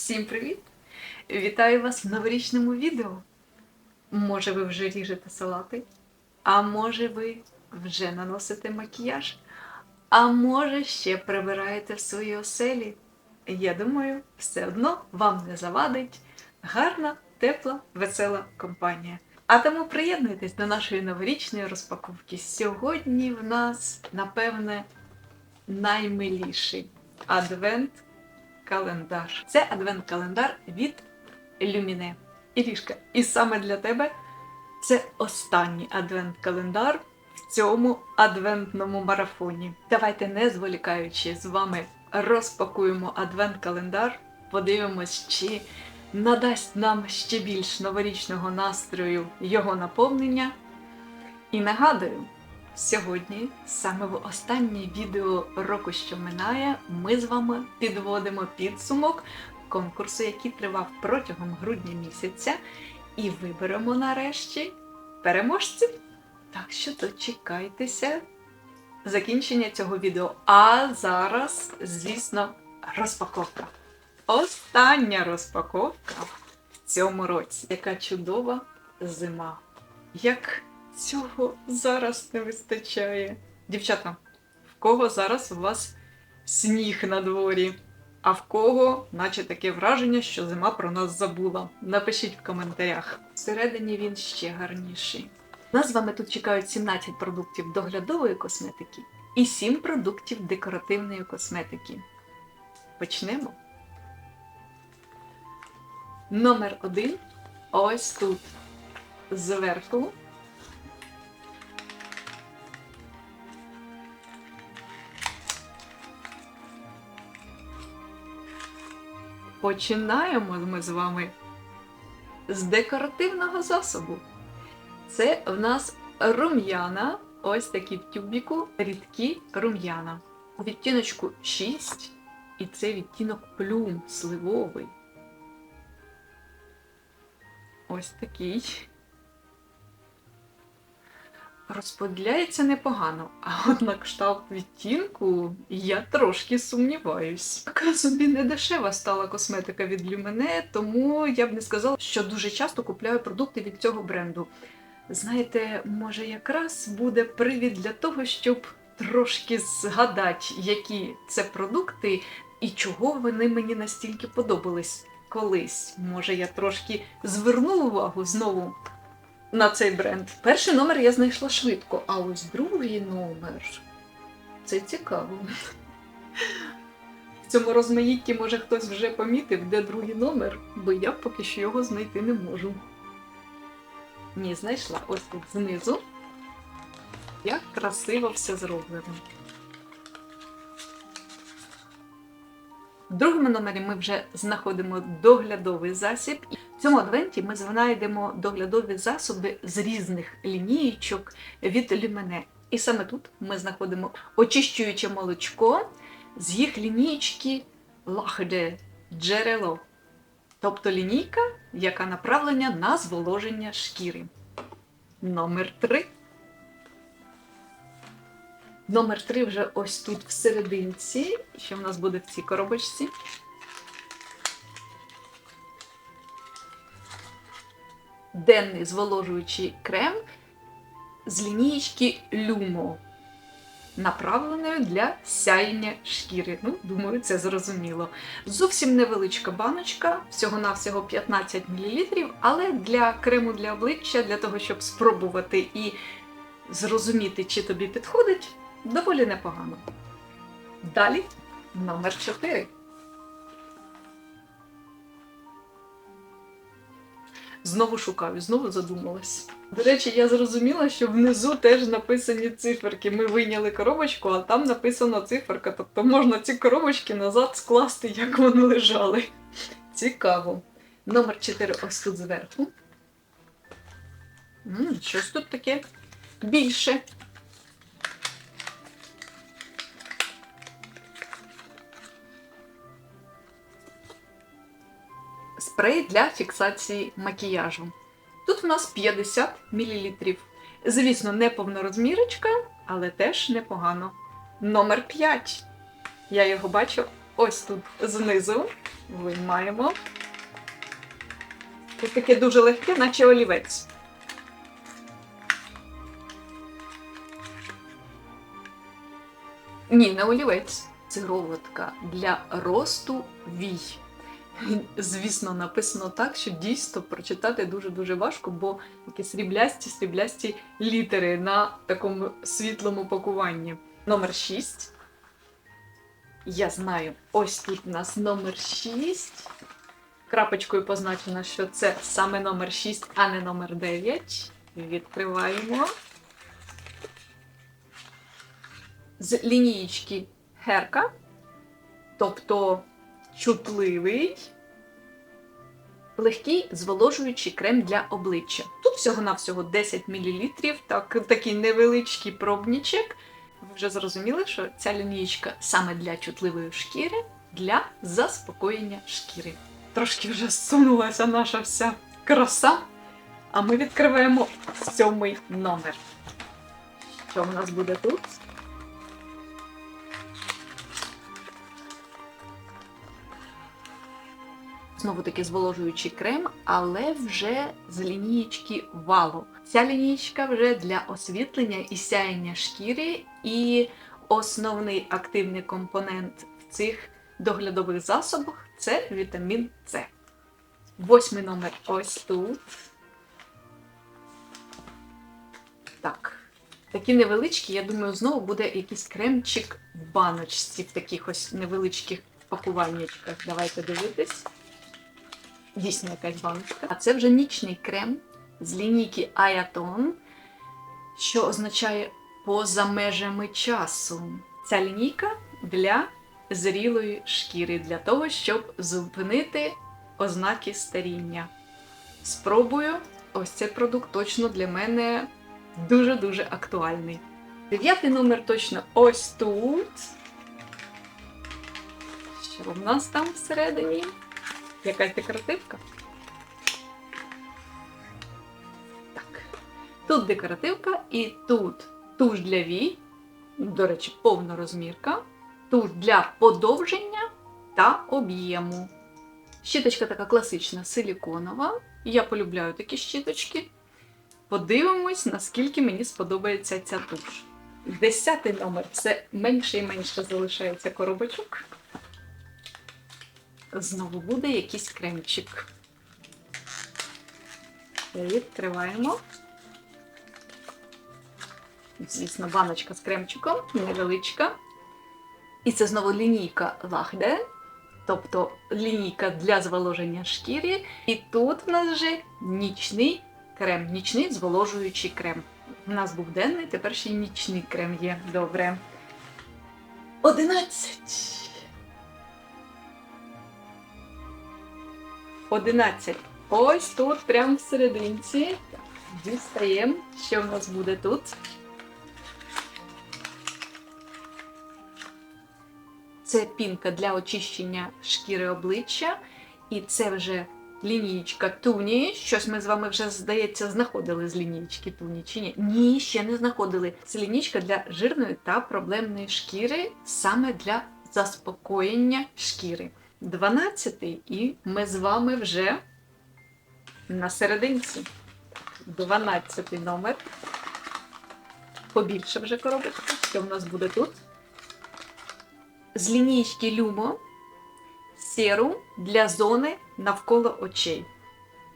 Всім привіт! Вітаю вас в новорічному відео. Може, ви вже ріжете салати, а може, ви вже наносите макіяж, а може, ще прибираєте в своїй оселі. Я думаю, все одно вам не завадить гарна, тепла, весела компанія. А тому приєднуйтесь до нашої новорічної розпаковки. Сьогодні в нас, напевне, наймиліший адвент календар. Це адвент-календар від Люміне. Ірішка, і саме для тебе це останній адвент-календар в цьому адвентному марафоні. Давайте, не зволікаючи, з вами розпакуємо адвент-календар, подивимось, чи надасть нам ще більш новорічного настрою його наповнення. І нагадую, Сьогодні, саме в останнє відео року, що минає, ми з вами підводимо підсумок конкурсу, який тривав протягом грудня місяця, і виберемо нарешті переможців. Так що дочекайтеся закінчення цього відео. А зараз, звісно, розпаковка. Остання розпаковка в цьому році. Яка чудова зима. Як Цього зараз не вистачає. Дівчата, в кого зараз у вас сніг на дворі? А в кого, наче таке враження, що зима про нас забула? Напишіть в коментарях. Всередині він ще гарніший. Нас з вами тут чекають 17 продуктів доглядової косметики і 7 продуктів декоративної косметики. Почнемо. Номер один. Ось тут зверху Починаємо ми з вами з декоративного засобу. Це в нас рум'яна, ось такі в тюбіку, рідкі рум'яна. Відтіночку 6, і це відтінок плюм сливовий. Ось такий. Розподіляється непогано, а от на кшталт відтінку я трошки сумніваюсь. Така собі не дешева стала косметика від Люмене, тому я б не сказала, що дуже часто купляю продукти від цього бренду. Знаєте, може, якраз буде привід для того, щоб трошки згадати, які це продукти і чого вони мені настільки подобались колись. Може, я трошки зверну увагу знову на цей бренд. Перший номер я знайшла швидко, а ось другий номер. Це цікаво. В цьому розмаїтті, може, хтось вже помітив, де другий номер, бо я поки що його знайти не можу. Ні, знайшла ось тут знизу. Як красиво все зроблено. В другому номері ми вже знаходимо доглядовий засіб. В цьому адвенті ми знайдемо доглядові засоби з різних лінієчок від Люмене. І саме тут ми знаходимо очищуюче молочко з їх лінієчки Лахде джерело. Тобто лінійка, яка направлена на зволоження шкіри. Номер 3. Номер 3 вже ось тут всерединці. Що в нас буде в цій коробочці? Денний зволожуючий крем з лінієчки Люмо, направленою для сяєння шкіри. Ну, думаю, це зрозуміло. Зовсім невеличка баночка, всього-навсього 15 мл, але для крему для обличчя, для того, щоб спробувати і зрозуміти, чи тобі підходить, доволі непогано. Далі номер 4. Знову шукаю, знову задумалась. До речі, я зрозуміла, що внизу теж написані циферки. Ми вийняли коробочку, а там написана циферка. Тобто можна ці коробочки назад скласти, як вони лежали. Цікаво. Номер 4 ось тут зверху. М, щось тут таке більше. Спрей для фіксації макіяжу. Тут у нас 50 мл. Звісно, не повнорозмірочка, але теж непогано. Номер 5. Я його бачу ось тут знизу. Виймаємо. Це таке дуже легке, наче олівець. Ні, не олівець. Сироватка для росту вій. Звісно, написано так, що дійсно прочитати дуже-дуже важко, бо такі сріблясті, сріблясті літери на такому світлому пакуванні. Номер 6. Я знаю, ось тут у нас номер 6. Крапочкою позначено, що це саме номер 6, а не номер 9. Відкриваємо. З лінієчки Герка, тобто чутливий, легкий зволожуючий крем для обличчя. Тут всього-навсього 10 мл, так, такий невеличкий пробничок. Ви вже зрозуміли, що ця лінієчка саме для чутливої шкіри, для заспокоєння шкіри. Трошки вже зсунулася наша вся краса, а ми відкриваємо сьомий номер. Що в нас буде тут? Знову таки зволожуючий крем, але вже з лінієчки валу. Ця лінієчка вже для освітлення і сяєння шкіри, і основний активний компонент в цих доглядових засобах це вітамін С. Восьмий номер ось тут. Так. Такі невеличкі, я думаю, знову буде якийсь кремчик в баночці, в таких ось невеличких пакувальничках. Давайте дивитись. Дійсно якась баночка. А це вже нічний крем з лінійки Ayaton, що означає поза межами часу. Ця лінійка для зрілої шкіри, для того, щоб зупинити ознаки старіння. Спробую, ось цей продукт точно для мене дуже-дуже актуальний. Дев'ятий номер точно ось тут. Що в нас там всередині? Якась декоративка? Так. Тут декоративка і тут туш для вій. До речі, повна розмірка. Туш для подовження та об'єму. Щіточка така класична, силіконова. Я полюбляю такі щіточки. Подивимось, наскільки мені сподобається ця туш. Десятий номер це менше і менше залишається коробочок. Знову буде якийсь кремчик. Відкриваємо. Звісно, баночка з кремчиком, невеличка. І це знову лінійка Лахде, тобто лінійка для зволоження шкіри. І тут в нас вже нічний крем, нічний зволожуючий крем. У нас був денний, тепер ще й нічний крем є. Добре. Одинадцять. 11. Ось тут, прямо в серединці. Дістаємо, що в нас буде тут. Це пінка для очищення шкіри обличчя. І це вже лінієчка Туні. Щось ми з вами вже, здається, знаходили з лінієчки Туні чи ні? Ні, ще не знаходили. Це лінійка для жирної та проблемної шкіри, саме для заспокоєння шкіри. 12 і ми з вами вже на серединці. 12 номер. Побільше вже коробочка. Що в нас буде тут? З лінійки Люмо серум для зони навколо очей.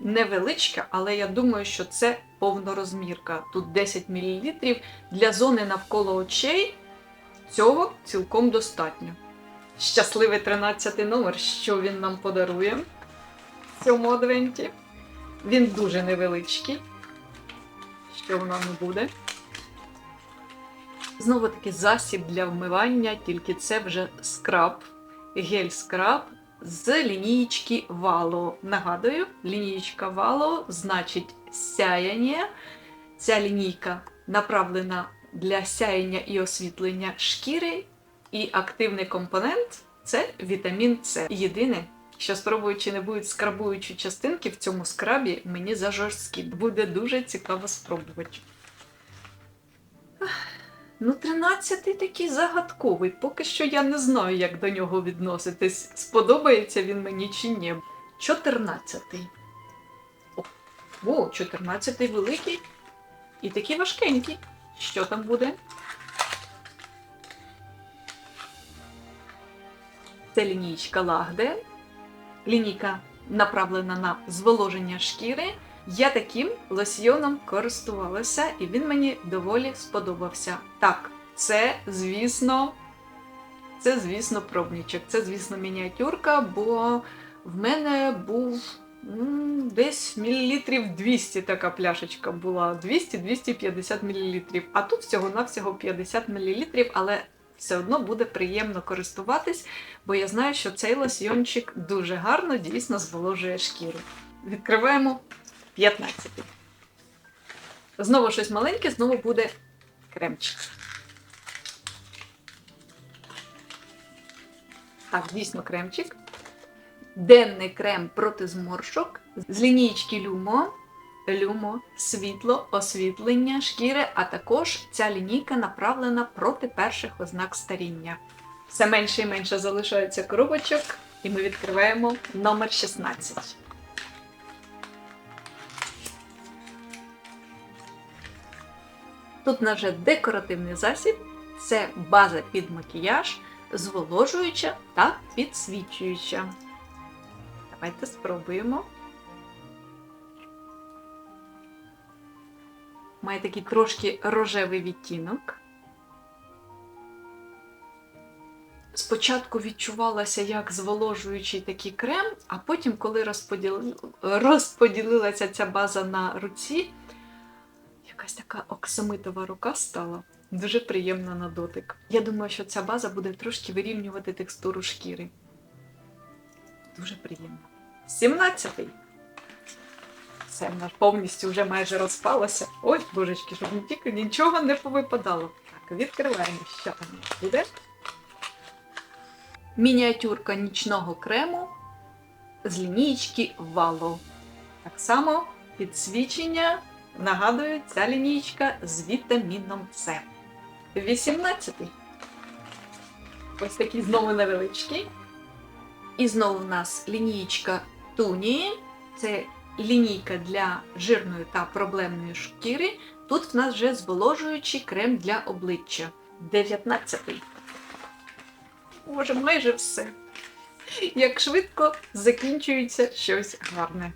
Невеличка, але я думаю, що це повнорозмірка. Тут 10 мл. Для зони навколо очей цього цілком достатньо. Щасливий 13 номер, що він нам подарує в цьому адвенті. Він дуже невеличкий. Що в нам буде? Знову таки засіб для вмивання, тільки це вже скраб, гель-скраб з лінієчки Вало. Нагадую, лінієчка Вало значить сяяння. Ця лінійка направлена для сяяння і освітлення шкіри. І активний компонент це вітамін С. Єдине, що спробую, чи не будуть скрабуючі частинки в цьому скрабі, мені за жорсткі. Буде дуже цікаво спробувати. Ну, 13-й такий загадковий. Поки що я не знаю, як до нього відноситись. Сподобається він мені чи ні. 14-й. О, О, 14-й великий і такий важкенький. Що там буде? Це лінійка Лагде. Лінійка направлена на зволоження шкіри. Я таким лосьйоном користувалася, і він мені доволі сподобався. Так, це, звісно, це, звісно, пробничок. Це, звісно, мініатюрка, бо в мене був десь мілілітрів 200 така пляшечка була. 200-250 мілілітрів. А тут всього-навсього 50 мілілітрів, але все одно буде приємно користуватись, бо я знаю, що цей лосьйончик дуже гарно дійсно зволожує шкіру. Відкриваємо 15. Знову щось маленьке, знову буде кремчик. Так, дійсно кремчик. Денний крем проти зморшок з лінійки Люмо. Люмо, світло, освітлення шкіри, а також ця лінійка направлена проти перших ознак старіння. Все менше і менше залишається коробочок, і ми відкриваємо номер 16. Тут у нас вже декоративний засіб, це база під макіяж, зволожуюча та підсвічуюча. Давайте спробуємо. Має такий трошки рожевий відтінок. Спочатку відчувалася як зволожуючий такий крем, а потім, коли розподіли... розподілилася ця база на руці, якась така оксамитова рука стала. Дуже приємна на дотик. Я думаю, що ця база буде трошки вирівнювати текстуру шкіри. Дуже приємно. 17-й. Все, в нас повністю вже майже розпалося. Ой, божечки, щоб тільки нічого не повипадало. Так, відкриваємо, що там буде. Мініатюрка нічного крему з лінійки Вало. Так само підсвічення. Нагадую, ця лінійка з вітаміном С. 18. Ось такий знову невеличкий. І знову в нас лінійка Туні. Це лінійка для жирної та проблемної шкіри. Тут в нас вже зволожуючий крем для обличчя. 19. Може, майже все. Як швидко закінчується щось гарне.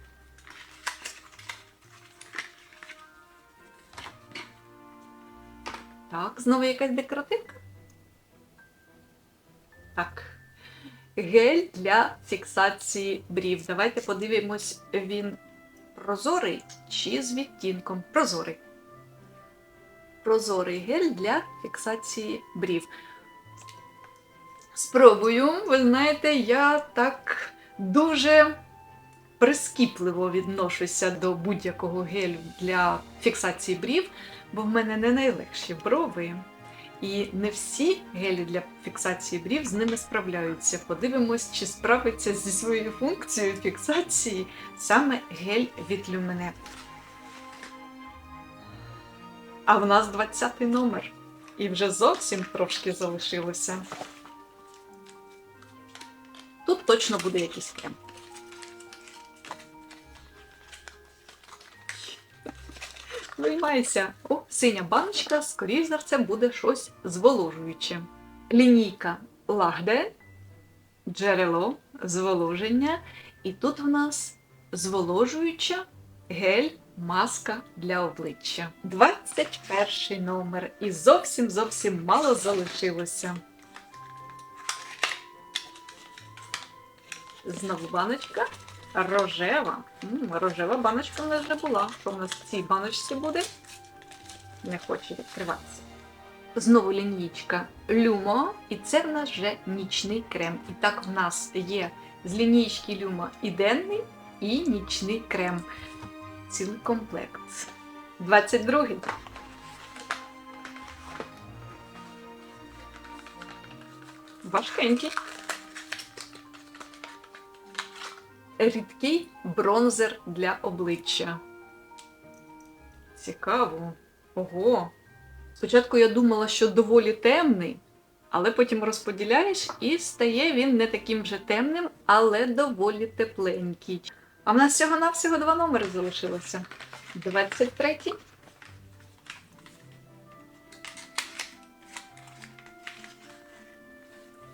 Так, знову якась декоративка. Так. Гель для фіксації брів. Давайте подивимось, він прозорий чи з відтінком. Прозорий. Прозорий гель для фіксації брів. Спробую, ви знаєте, я так дуже прискіпливо відношуся до будь-якого гелю для фіксації брів, бо в мене не найлегші брови. І не всі гелі для фіксації брів з ними справляються. Подивимось, чи справиться зі своєю функцією фіксації саме гель від Люмене. А в нас 20 номер. І вже зовсім трошки залишилося. Тут точно буде якийсь крем. Виймається. О, синя баночка, скоріш за все, буде щось зволожуюче. Лінійка Лагде, джерело, зволоження. І тут в нас зволожуюча гель, маска для обличчя. 21 номер. І зовсім зовсім мало залишилося. Знову баночка. Рожева. Рожева баночка в нас вже була. Що в нас в цій баночці буде? Не хоче відкриватися. Знову лінійка Люмо, і це в нас вже нічний крем. І так в нас є з лінійки Люмо і денний, і нічний крем. Цілий комплект. 22-й. Важкенький. Рідкий бронзер для обличчя. Цікаво. Ого. Спочатку я думала, що доволі темний, але потім розподіляєш і стає він не таким вже темним, але доволі тепленький. А в нас всього-навсього два номери залишилося. 23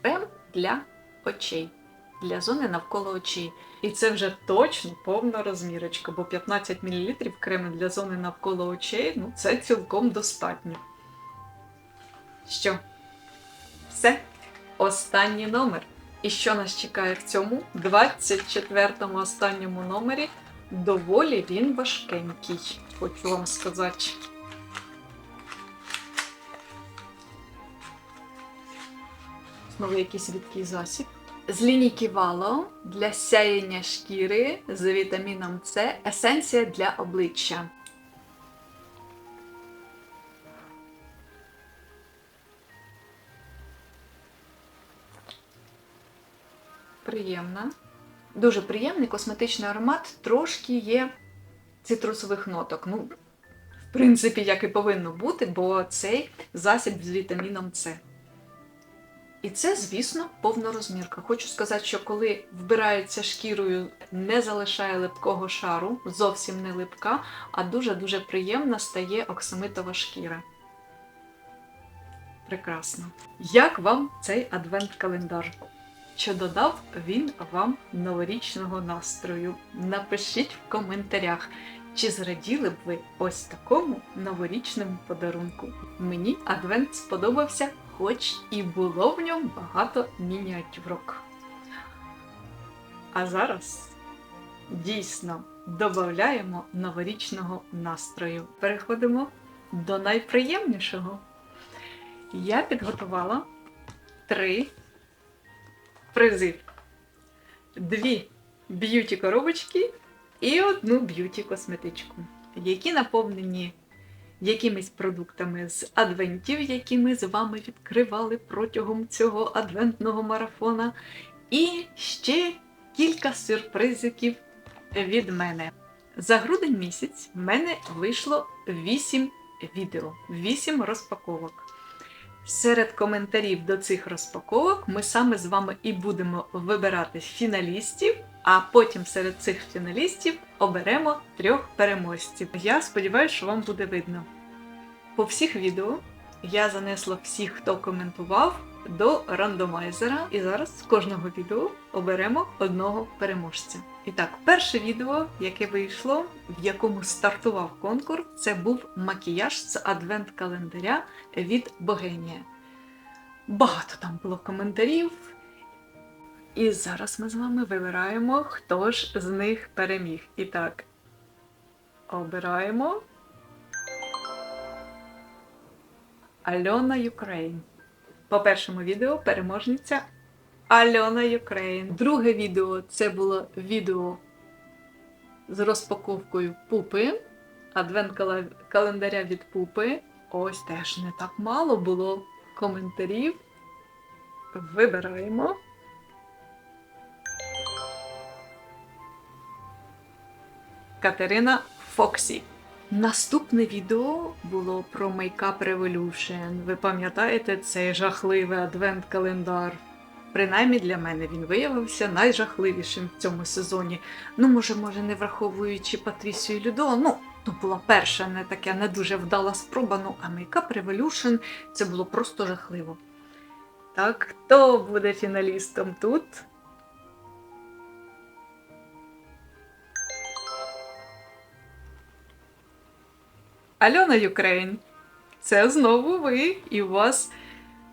Крем для очей, для зони навколо очей. І це вже точно повна розмірочка, бо 15 мл крему для зони навколо очей ну це цілком достатньо. Що? Все, останній номер. І що нас чекає в цьому 24-му останньому номері? Доволі він важкенький, хочу вам сказати. Знову якийсь рідкий засіб. З лінійки Valo для сяєння шкіри з вітаміном С есенція для обличчя. Приємна. Дуже приємний косметичний аромат, трошки є цитрусових ноток. Ну, в принципі, як і повинно бути, бо цей засіб з вітаміном С. І це, звісно, повна розмірка. Хочу сказати, що коли вбирається шкірою, не залишає липкого шару, зовсім не липка, а дуже-дуже приємна стає оксамитова шкіра. Прекрасно. Як вам цей адвент-календар? Чи додав він вам новорічного настрою? Напишіть в коментарях, чи зраділи б ви ось такому новорічному подарунку. Мені адвент сподобався, хоч і було в ньому багато мініатюрок. А зараз дійсно додаємо новорічного настрою. Переходимо до найприємнішого. Я підготувала три призи. Дві б'юті коробочки і одну б'юті косметичку, які наповнені якимись продуктами з адвентів, які ми з вами відкривали протягом цього адвентного марафона. І ще кілька сюрпризиків від мене. За грудень місяць в мене вийшло 8 відео, 8 розпаковок. Серед коментарів до цих розпаковок ми саме з вами і будемо вибирати фіналістів, а потім серед цих фіналістів оберемо трьох переможців. Я сподіваюся, що вам буде видно. По всіх відео я занесла всіх, хто коментував, до рандомайзера, і зараз з кожного відео оберемо одного переможця. І так, перше відео, яке вийшло, в якому стартував конкурс, це був макіяж з адвент-календаря від Богенія. Багато там було коментарів. І зараз ми з вами вибираємо, хто ж з них переміг. І так, обираємо Альона Юкрейн. По першому відео переможниця Альона Юкрейн. Друге відео це було відео з розпаковкою пупи, адвент календаря від пупи. Ось теж не так мало було коментарів. Вибираємо. Катерина Фоксі. Наступне відео було про Makeup Revolution. Ви пам'ятаєте цей жахливий адвент-календар? Принаймні для мене він виявився найжахливішим в цьому сезоні. Ну, може, може, не враховуючи Патрісію Людо, ну, то була перша не така не дуже вдала спроба, ну а Makeup Revolution це було просто жахливо. Так, хто буде фіналістом тут? Альона Юкрейн. Це знову ви, і у вас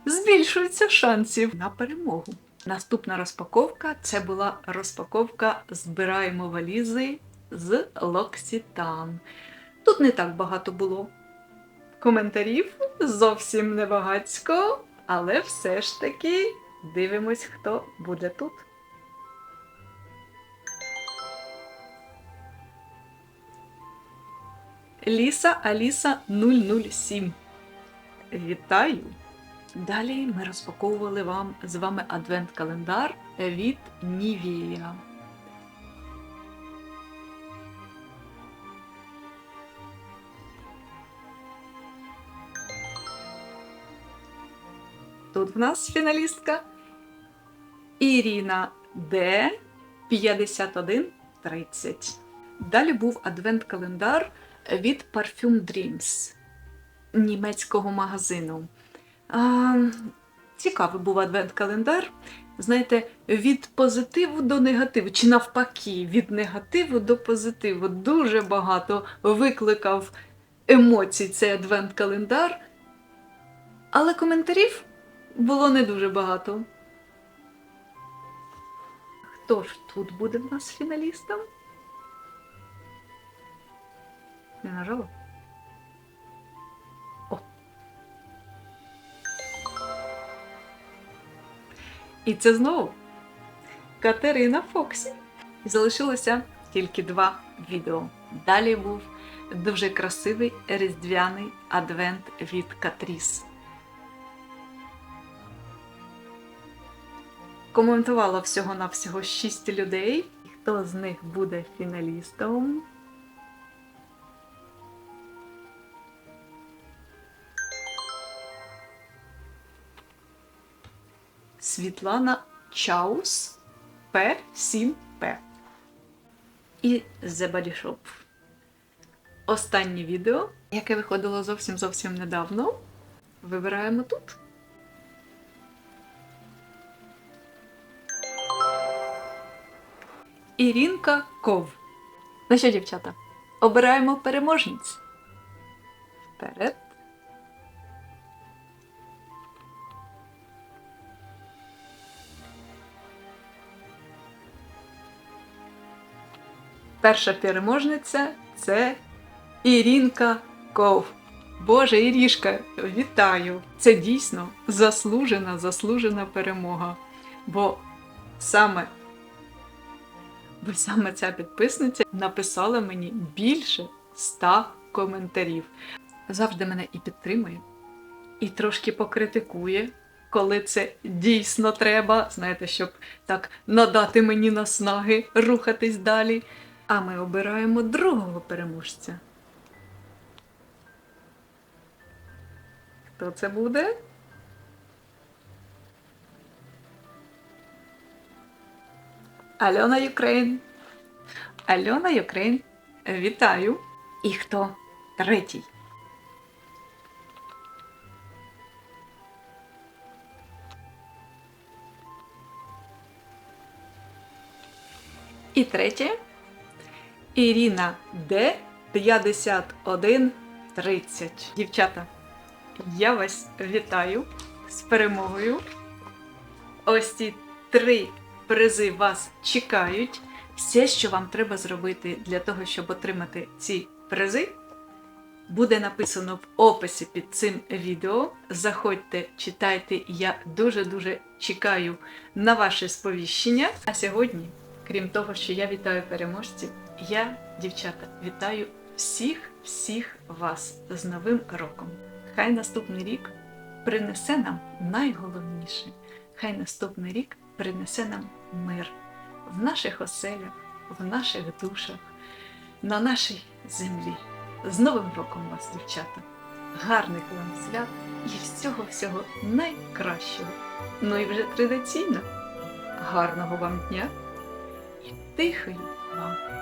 збільшуються шансів на перемогу. Наступна розпаковка це була розпаковка Збираємо валізи з Локсітан. Тут не так багато було коментарів, зовсім небагацько, але все ж таки дивимось, хто буде тут. Ліса Аліса 007. Вітаю! Далі ми розпаковували вам з вами адвент-календар від Нівія. Тут в нас фіналістка Ірина Д. 5130. Далі був адвент-календар від Parfum Dreams німецького магазину. А, цікавий був адвент-календар. Знаєте, від позитиву до негативу, чи навпаки, від негативу до позитиву. Дуже багато викликав емоцій цей адвент-календар. Але коментарів було не дуже багато. Хто ж тут буде в нас фіналістом? Не нажала? О. І це знову Катерина Фоксі. Залишилося тільки два відео. Далі був дуже красивий різдвяний адвент від Катріс. Коментувала всього-навсього 6 людей. Хто з них буде фіналістом? Світлана Чаус П7П. І The Body Shop. Останнє відео, яке виходило зовсім зовсім недавно. Вибираємо тут. Ірінка Ков. Ну що, дівчата, обираємо переможниць. Вперед. Перша переможниця це Ірінка Ков. Боже, Ірішка, вітаю! Це дійсно заслужена, заслужена перемога. Бо саме бо саме ця підписниця написала мені більше ста коментарів. Завжди мене і підтримує, і трошки покритикує, коли це дійсно треба. Знаєте, щоб так надати мені наснаги рухатись далі. А ми обираємо другого переможця. Хто це буде? Альона Юкрейн. Альона Юкрейн. Вітаю. І хто третій? І третє. Ірина Д. 5130. Дівчата, я вас вітаю з перемогою. Ось ці три призи вас чекають. Все, що вам треба зробити для того, щоб отримати ці призи, буде написано в описі під цим відео. Заходьте, читайте, я дуже-дуже чекаю на ваше сповіщення. А сьогодні, крім того, що я вітаю переможців, я, дівчата, вітаю всіх-всіх вас з Новим роком. Хай наступний рік принесе нам найголовніше. Хай наступний рік принесе нам мир в наших оселях, в наших душах, на нашій землі. З Новим роком вас, дівчата! Гарних вам свят і всього-всього найкращого. Ну і вже традиційно гарного вам дня і тихої вам.